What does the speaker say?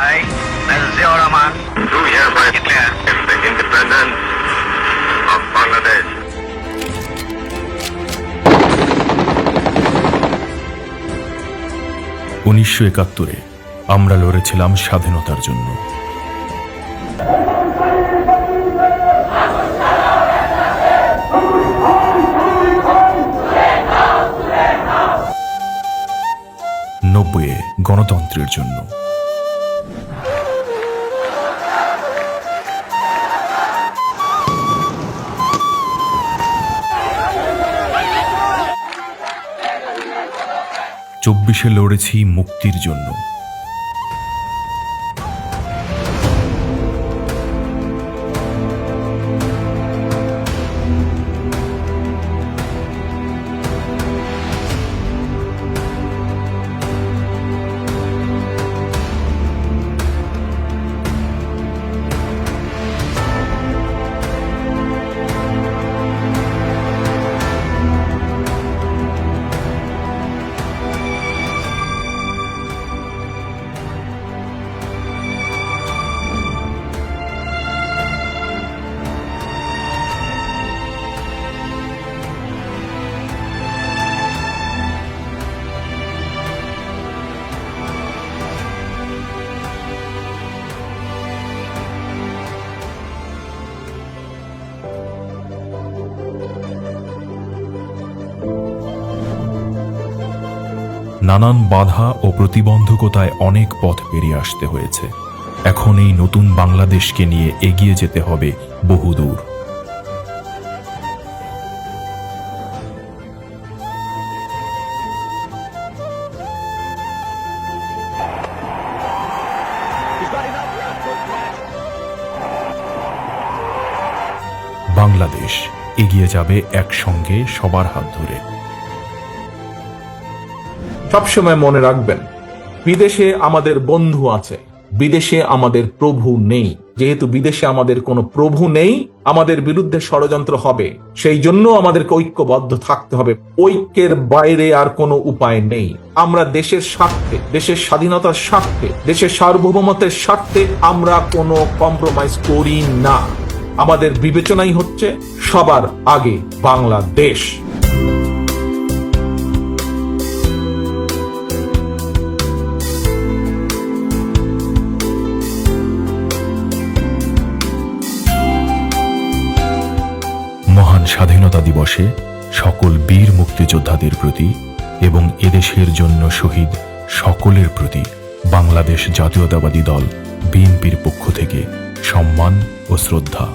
Hi, this is Rahman. Do hereby Declare. the independence of Bangladesh. উনিশশো একাত্তরে আমরা লড়েছিলাম স্বাধীনতার জন্য নব্বইয়ে গণতন্ত্রের জন্য চব্বিশে লড়েছি মুক্তির জন্য। নানান বাধা ও প্রতিবন্ধকতায় অনেক পথ পেরিয়ে আসতে হয়েছে। এখন এই নতুন বাংলাদেশকে নিয়ে এগিয়ে যেতে হবে বহুদূর। বাংলাদেশ এগিয়ে যাবে একসঙ্গে সবার হাত ধরে। সবসময় মনে রাখবেন, বিদেশে আমাদের বন্ধু আছে, বিদেশে আমাদের প্রভু নেই। যেহেতু বিদেশে আমাদের কোনো প্রভু নেই, আমাদের বিরুদ্ধে ষড়যন্ত্র হবে, সেই জন্য আমাদেরকে ঐক্যবদ্ধ থাকতে হবে। ঐক্যের বাইরে আর কোনো উপায় নেই। আমরা দেশের স্বার্থে, দেশের স্বাধীনতার স্বার্থে, দেশের সার্বভৌমত্বের স্বার্থে আমরা কোনো কম্প্রোমাইজ করি না। আমাদের বিবেচনাই হচ্ছে সবার আগে বাংলাদেশ। স্বাধীনতা দিবসে সকল বীর মুক্তিযোদ্ধাদের প্রতি এবং এদেশের জন্য শহীদ সকলের প্রতি বাংলাদেশ জাতীয়তাবাদী দল বিএনপির পক্ষ থেকে সম্মান ও শ্রদ্ধা।